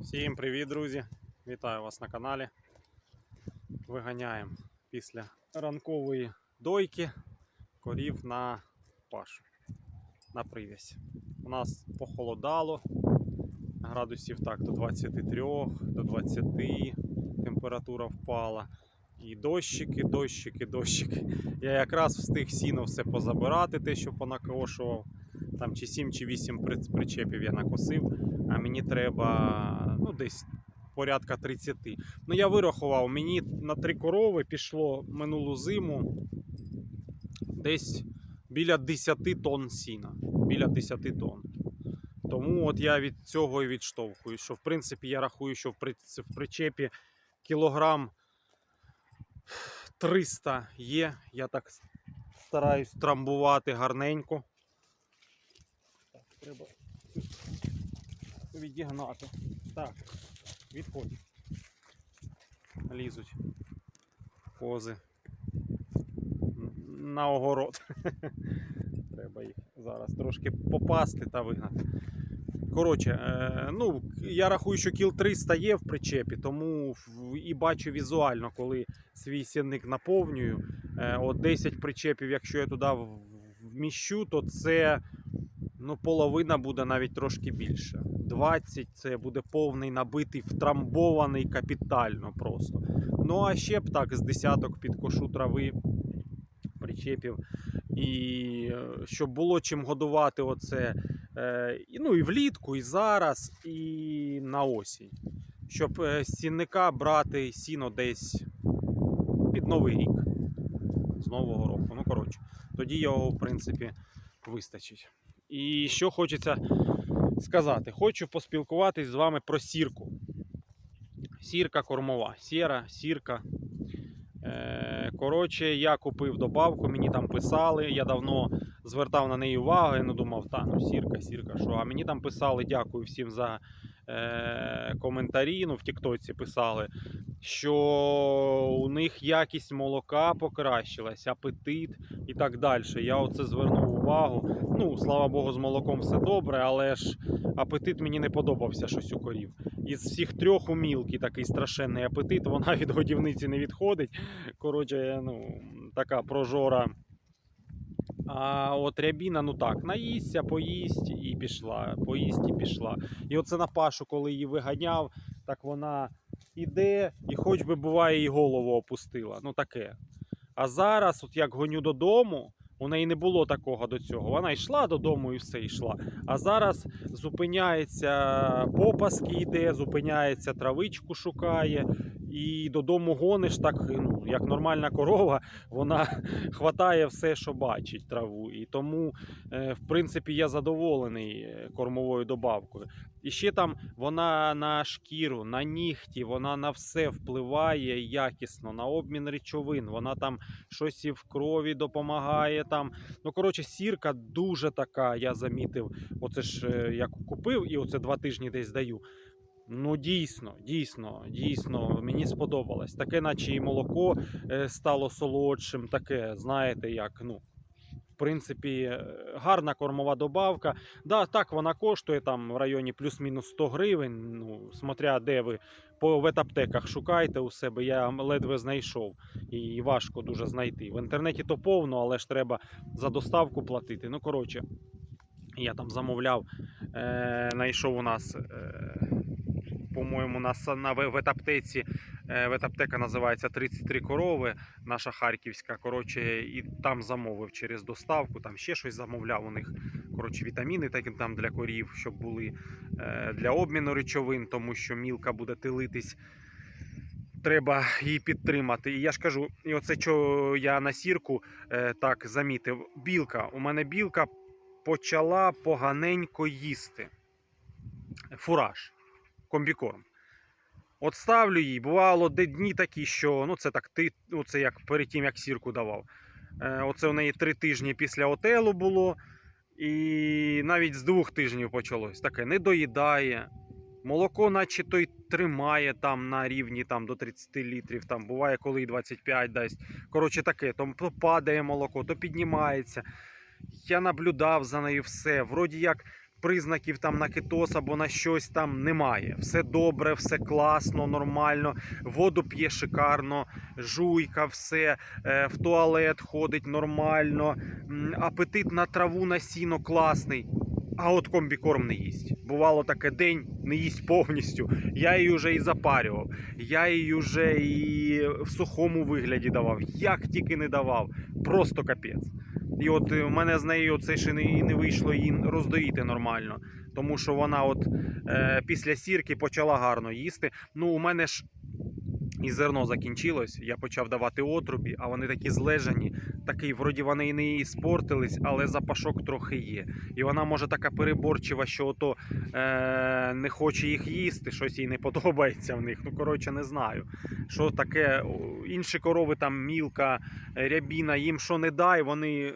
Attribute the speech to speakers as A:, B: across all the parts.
A: Всім привіт, друзі! Вітаю вас на каналі. Виганяємо після ранкової дойки корів на пашу на привязь. У нас похолодало, градусів так до 23, до 20, температура впала. І дощики, дощики, дощики. Я якраз встиг сіно все позабирати, те, що понакошував. Там чи 7 чи 8 причепів я накосив а мені треба ну, десь порядка 30. Ну, я вирахував, мені на три корови пішло минулу зиму десь біля 10 тонн сіна. Біля 10 тонн. Тому от я від цього і відштовхую, що в принципі я рахую, що в причепі кілограм 300 є. Я так стараюсь трамбувати гарненько. Треба відігнати. Так, відходь. Лізуть кози на огород. Треба їх зараз трошки попасти та вигнати. Коротше, е, ну, я рахую, що кіл 300 є в причепі, тому і бачу візуально, коли свій сінник наповнюю. Е, от 10 причепів, якщо я туди вміщу, то це ну, половина буде навіть трошки більше. 20 це буде повний набитий, втрамбований капітально просто. Ну а ще б так з десяток підкошу трави причепів. І е, щоб було чим годувати оце. е, Ну і влітку, і зараз, і на осінь. Щоб е, з цінника брати сіно десь під Новий рік. З Нового року. Ну, коротше, тоді його, в принципі, вистачить. І що хочеться сказати, хочу поспілкуватись з вами про сірку. Сірка кормова, сіра, сірка. Е, Коротше, я купив добавку, мені там писали. Я давно звертав на неї увагу, я не думав, та ну сірка, сірка, що. А мені там писали, дякую всім за е, коментарі. Ну, в Тіктоці писали, що у них якість молока покращилась, апетит і так далі. Я оце звернув увагу. Ну, слава Богу, з молоком все добре, але ж апетит мені не подобався щось у корів. Із всіх трьох у мілки такий страшенний апетит, вона від годівниці не відходить. Коротше, ну, така прожора. А от рябіна, ну так, наїсться, поїсть і пішла, поїсть і пішла. І оце на пашу, коли її виганяв, так вона іде і хоч би буває і голову опустила. Ну таке. А зараз, от як гоню додому, у неї не було такого до цього. Вона йшла додому і все йшла. А зараз зупиняється попаски йде, зупиняється травичку шукає, і додому гониш так, ну, як нормальна корова, вона хватає все, що бачить траву. І тому, е, в принципі, я задоволений е, кормовою добавкою. І ще там вона на шкіру, на нігті, вона на все впливає якісно, на обмін речовин. Вона там щось і в крові допомагає. Там. Ну, коротше, сірка дуже така, я замітив. Оце ж е, як купив і оце два тижні десь даю. Ну, дійсно, дійсно, дійсно, мені сподобалось. Таке, наче і молоко е, стало солодшим, таке, знаєте, як, ну. В принципі, е, гарна кормова добавка. Да, так вона коштує там в районі плюс-мінус 100 гривень. Ну, смотря де ви по ветаптеках шукайте у себе. Я ледве знайшов і важко дуже знайти. В інтернеті то повно, але ж треба за доставку платити. Ну, коротше, я там замовляв, е, знайшов у нас. Е, по-моєму, на, на ве- ветаптеці. е, Ветаптека називається 33 корови, наша харківська. Коротше, і там замовив через доставку, там ще щось замовляв у них. Коротше, вітаміни такі там для корів, щоб були е, для обміну речовин, тому що мілка буде тилитись. Треба її підтримати. І я ж кажу, і оце що я на сірку е, так замітив. Білка. У мене білка почала поганенько їсти. Фураж, комбікорм. От ставлю їй, бувало дні такі, що ну це так, ти, оце як перед тим, як сірку давав. Е, оце у неї три тижні після отелу було. І навіть з двох тижнів почалось. Таке не доїдає. Молоко, наче той тримає там на рівні там, до 30 літрів. Там буває, коли і 25 дасть. Коротше, таке, то падає молоко, то піднімається. Я наблюдав за нею все. Вроді як признаків там на китоз або на щось там немає. Все добре, все класно, нормально. Воду п'є шикарно, жуйка, все, е, в туалет ходить нормально, апетит на траву на сіно класний. А от комбікорм не їсть. Бувало таке день, не їсть повністю. Я її вже і запарював. Я її вже і в сухому вигляді давав. Як тільки не давав. Просто капець. І от е, в мене з нею це ще не, не вийшло її роздоїти нормально. Тому що вона от е, після сірки почала гарно їсти. Ну, у мене ж і зерно закінчилось. Я почав давати отрубі, а вони такі злежані. Такий, вроді вони і не і спортились, але запашок трохи є. І вона може така переборчива, що ото е, не хоче їх їсти, щось їй не подобається в них. Ну, коротше, не знаю. Що таке, інші корови, там мілка, рябіна, їм що не дай, вони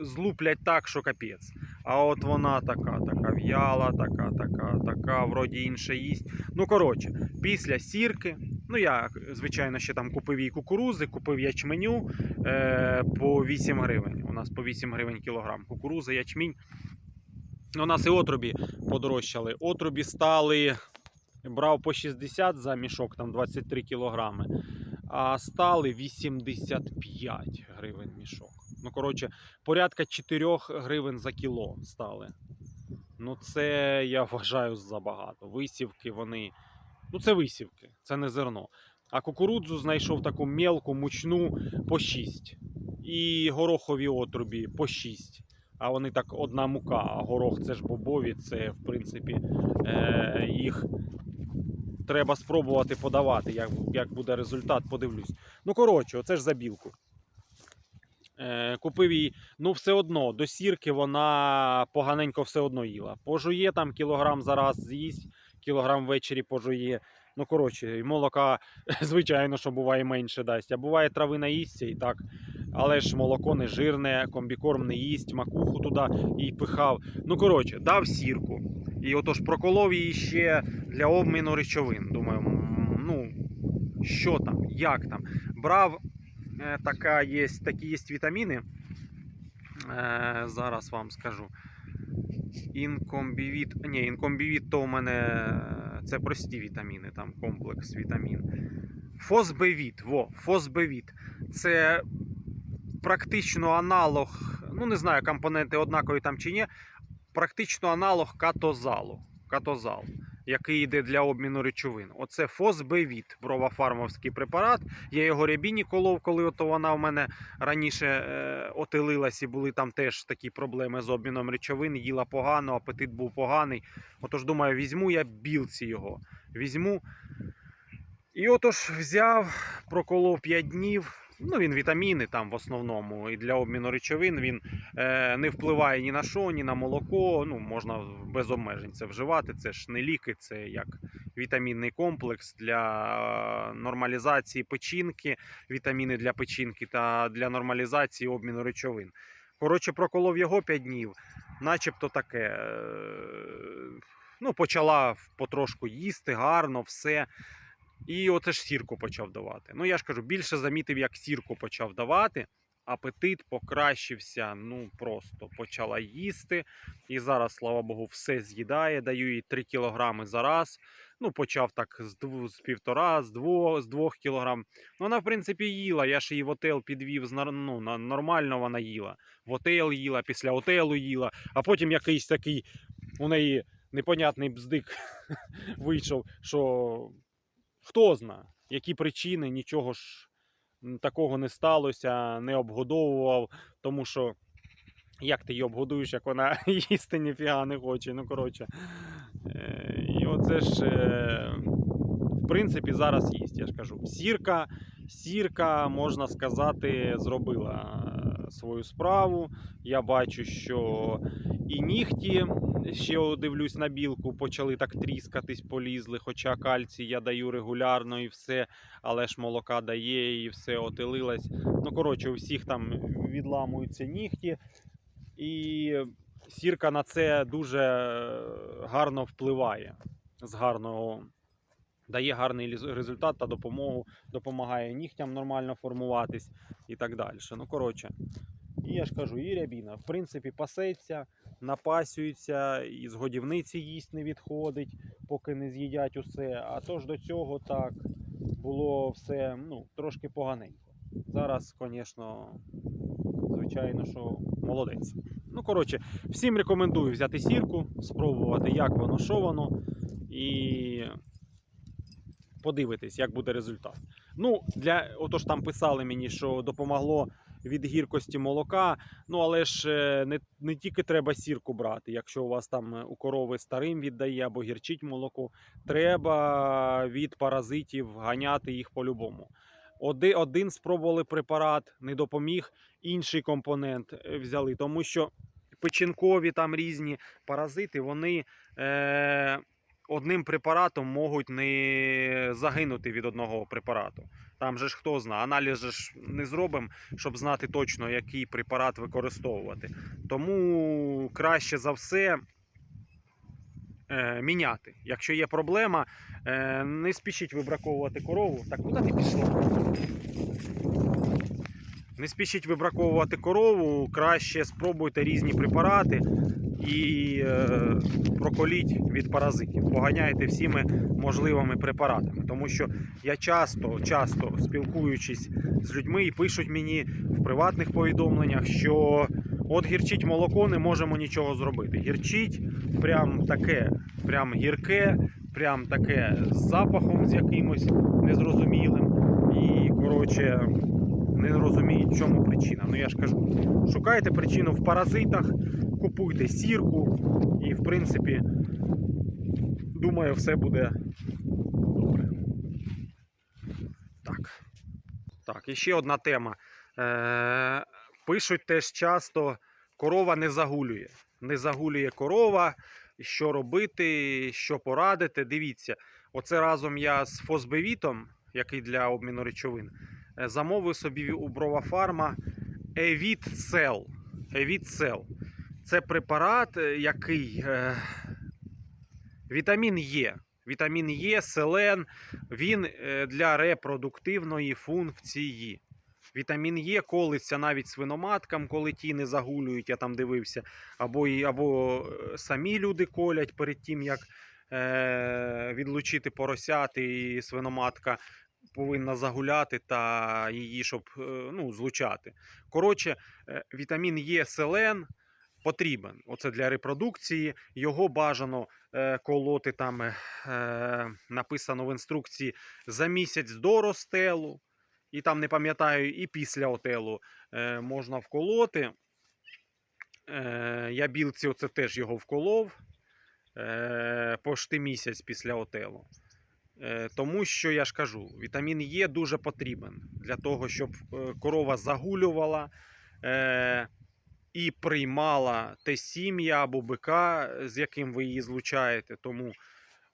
A: злуплять так, що капець. А от вона така, така в'яла, така, така, така, вроді інше їсть. Ну, коротше, після сірки, ну я, звичайно, ще там купив їй кукурузи, купив ячменю е, по 8 гривень. У нас по 8 гривень кілограм. Кукуруза, ячмінь. У нас і отрубі подорожчали. Отрубі стали, брав по 60 за мішок, там 23 кілограми, а стали 85 гривень мішок. Ну, коротше, порядка 4 гривень за кіло стали. Ну, це я вважаю забагато. Висівки вони. Ну, це висівки, це не зерно. А кукурудзу знайшов таку мелку, мучну по 6. І горохові отрубі по 6. А вони так одна мука, а горох це ж бобові, це в принципі е, їх треба спробувати подавати. Як, як буде результат, подивлюсь. Ну, коротше, оце ж за білку. Е, купив її, ну все одно, до сірки вона поганенько все одно їла. Пожує там кілограм за раз з'їсть, кілограм ввечері пожує. Ну, коротше, і молока, звичайно, що буває менше дасть. А буває трави наїсться і так. Але ж молоко не жирне, комбікорм не їсть, макуху туди і пихав. Ну, коротше, дав сірку. І отож проколов її ще для обміну речовин. Думаю, ну, що там, як там. Брав е, така є, такі є вітаміни. Е, зараз вам скажу. Інкомбівіт. Ні, інкомбівіт то у мене е, це прості вітаміни, там комплекс вітамін. Фосбевіт. Во, фосбевіт. Це практично аналог, ну не знаю, компоненти однакові там чи ні. Практично аналог катозалу. Катозал, який йде для обміну речовин. Оце фосбевіт, бровофармовський препарат. Я його рябіні колов, коли ото вона в мене раніше е, отелилась і були там теж такі проблеми з обміном речовин. Їла погано, апетит був поганий. Отож, думаю, візьму я білці його. Візьму. І отож взяв, проколов 5 днів. Ну, він вітаміни там в основному. І для обміну речовин він е, не впливає ні на що, ні на молоко. Ну, можна без обмежень це вживати. Це ж не ліки, це як вітамінний комплекс для нормалізації печінки, вітаміни для печінки та для нормалізації обміну речовин. Коротше, проколов його 5 днів, начебто таке. е, Ну, почала потрошку їсти, гарно, все. І оце ж сірку почав давати. Ну, я ж кажу, більше замітив, як сірку почав давати. Апетит покращився, ну просто почала їсти. І зараз, слава Богу, все з'їдає. Даю їй 3 кілограми за раз. Ну, почав так з, дву, з півтора, з двох, з двох кілограм. Ну, вона, в принципі, їла. Я ж її в отел підвів ну, нормально вона їла. В отел їла, після отелу їла, а потім якийсь такий у неї непонятний бздик вийшов, що хто зна, які причини, нічого ж такого не сталося, не обгодовував, тому що як ти її обгодуєш, як вона їсти ніфіга не хоче. Ну, коротше. Е, І оце ж, е, в принципі, зараз їсть, я ж кажу. Сірка, сірка, можна сказати, зробила е, свою справу. Я бачу, що і нігті, ще дивлюсь на білку, почали так тріскатись, полізли. Хоча кальцій я даю регулярно і все, але ж молока дає і все отелилось. Ну, коротше, у всіх там відламуються нігті. І сірка на це дуже гарно впливає. З гарного дає гарний результат та допомогу, допомагає нігтям нормально формуватись і так далі. Ну, коротше, І я ж кажу, і рябіна, в принципі, пасеться, напасюється, і з годівниці їсть не відходить, поки не з'їдять усе. А то ж до цього так було все ну, трошки поганенько. Зараз, звісно, звичайно, що молодець. Ну, коротше, всім рекомендую взяти сірку, спробувати, як воно, що воно, і подивитись, як буде результат. Ну, для, отож там писали мені, що допомогло від гіркості молока. Ну, але ж е, не, не тільки треба сірку брати. Якщо у вас там е, у корови старим віддає або гірчить молоко, треба від паразитів ганяти їх по-любому. Один, один спробували препарат, не допоміг, інший компонент е, взяли, тому що печінкові там різні паразити, вони е, одним препаратом можуть не загинути від одного препарату. Там же ж хто знає, аналіз же ж не зробимо, щоб знати точно, який препарат використовувати. Тому краще за все е, міняти. Якщо є проблема, е, не спішіть вибраковувати корову. Так, куди ти пішла? Не спішіть вибраковувати корову, краще спробуйте різні препарати і е, проколіть від паразитів. Поганяйте всіми можливими препаратами. Тому що я часто, часто спілкуючись з людьми і пишуть мені в приватних повідомленнях, що от гірчить молоко, не можемо нічого зробити. Гірчить прям таке, прям гірке, прям таке з запахом з якимось незрозумілим. І коротше не розуміють, чому причина. Ну я ж кажу, шукайте причину в паразитах, купуйте сірку, і в принципі, думаю, все буде добре. Так. Так, і ще одна тема. Е, пишуть теж часто, корова не загулює. Не загулює корова, що робити, що порадити. Дивіться, оце разом я з фосбевітом, який для обміну речовин, е, замовив собі у Бровафарма Evit Cell. Evit Cell. Це препарат, е, який е, вітамін Е. Вітамін Е, селен, він для репродуктивної функції. Вітамін Е колиться навіть свиноматкам, коли ті не загулюють, я там дивився, або, або самі люди колять перед тим, як е, відлучити поросят, і свиноматка повинна загуляти та її, щоб ну, злучати. Коротше, вітамін Е селен потрібен. Оце для репродукції. Його бажано е, колоти там е, е, написано в інструкції за місяць до розстелу. І там не пам'ятаю, і після отелу можна вколоти. Я білці оце теж його вколов пошти місяць після отелу. Тому що я ж кажу, вітамін Е дуже потрібен для того, щоб корова загулювала і приймала те сім'я або бика, з яким ви її злучаєте. Тому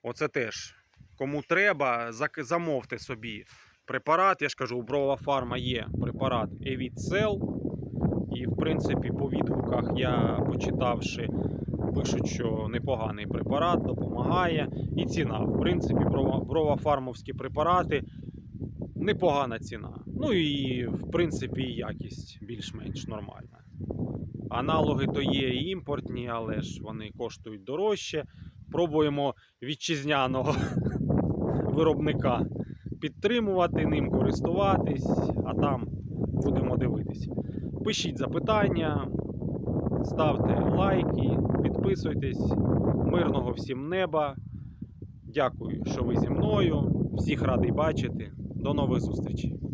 A: оце теж кому треба, замовте собі препарат. Я ж кажу, у Брова Фарма є препарат Evit І, в принципі, по відгуках я почитавши, пишуть, що непоганий препарат, допомагає. І ціна. В принципі, брова, бровафармовські препарати непогана ціна. Ну і в принципі якість більш-менш нормальна. Аналоги то є і імпортні, але ж вони коштують дорожче. Пробуємо вітчизняного виробника підтримувати, ним користуватись, а там будемо дивитись. Пишіть запитання, ставте лайки, підписуйтесь. Мирного всім неба. Дякую, що ви зі мною. Всіх радий бачити. До нових зустрічей.